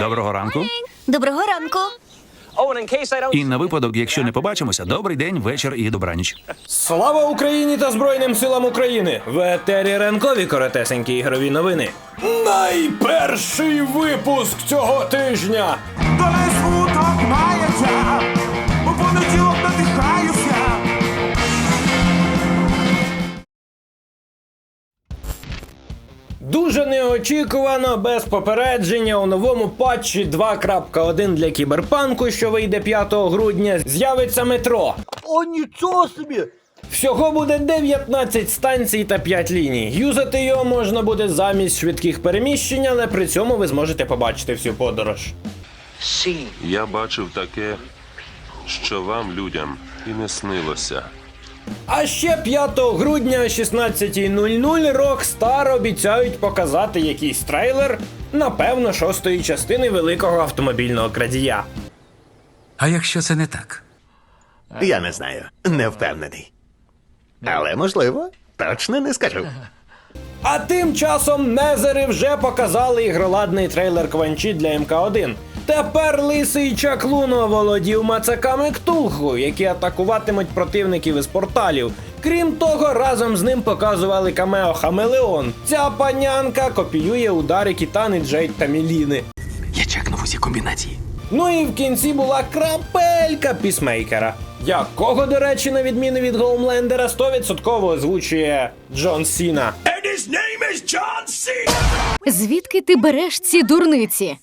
Доброго ранку. Доброго ранку. І на випадок, якщо не побачимося, добрий день, вечір і добраніч. Слава Україні та Збройним силам України! В етері ранкові коротесенькі ігрові новини. Найперший випуск цього тижня. Дуже неочікувано, без попередження у новому патчі 2.1 для кіберпанку, що вийде 5 грудня, з'явиться метро. О, нічого собі! Всього буде 19 станцій та 5 ліній. Юзати його можна буде замість швидких переміщень, але при цьому ви зможете побачити всю подорож. Я бачив таке, що вам, людям, і не снилося. А ще 5 грудня о 16.00 Rockstar обіцяють показати якийсь трейлер, напевно, шостої частини великого автомобільного крадія. А якщо це не так? Я не знаю, не впевнений. Але можливо, точно не скажу. А тим часом Незери вже показали ігроладний трейлер Кванчі для МК1. Тепер лисий чаклун оволодів мацаками Ктулху, які атакуватимуть противників із порталів. Крім того, разом з ним показували камео Хамелеон. Ця панянка копіює удари Кітани, Джейд та Міліни. Я чекнув усі комбінації. Ну і в кінці була крапелька пісмейкера, якого, до речі, на відміну від Гоумлендера, 100% озвучує Джон Сіна. Звідки ти береш ці дурниці?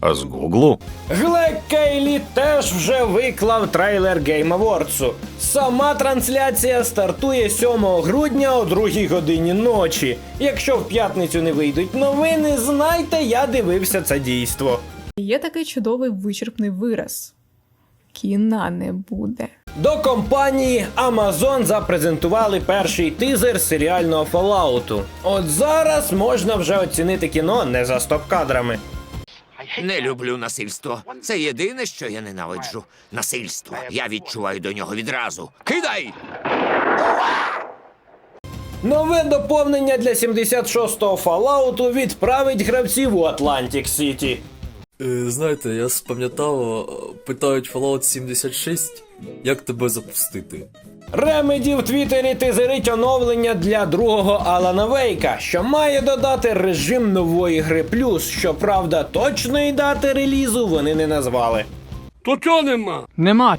А з Гуглу? Глек Кейлі теж вже виклав трейлер Game Awards. Сама трансляція стартує 7 грудня о 2 годині ночі. Якщо в п'ятницю не вийдуть новини, знайте, я дивився це дійство. Є такий чудовий вичерпний вираз. Кіна не буде. До компанії Amazon запрезентували перший тизер серіального Fallout. От зараз можна вже оцінити кіно не за стоп-кадрами. Не люблю насильство. Це єдине, що я ненавиджу. Насильство. Я відчуваю до нього відразу. Кидай! Нове доповнення для 76-го Fallout відправить гравців у Атлантик City. Е, Знаєте, я спам'ятав, е, питають Fallout 76, як тебе запустити. Ремеді в Твіттері тизерить оновлення для другого Алана Вейка, що має додати режим нової гри плюс. Щоправда, точної дати релізу вони не назвали. То чого нема? Нема.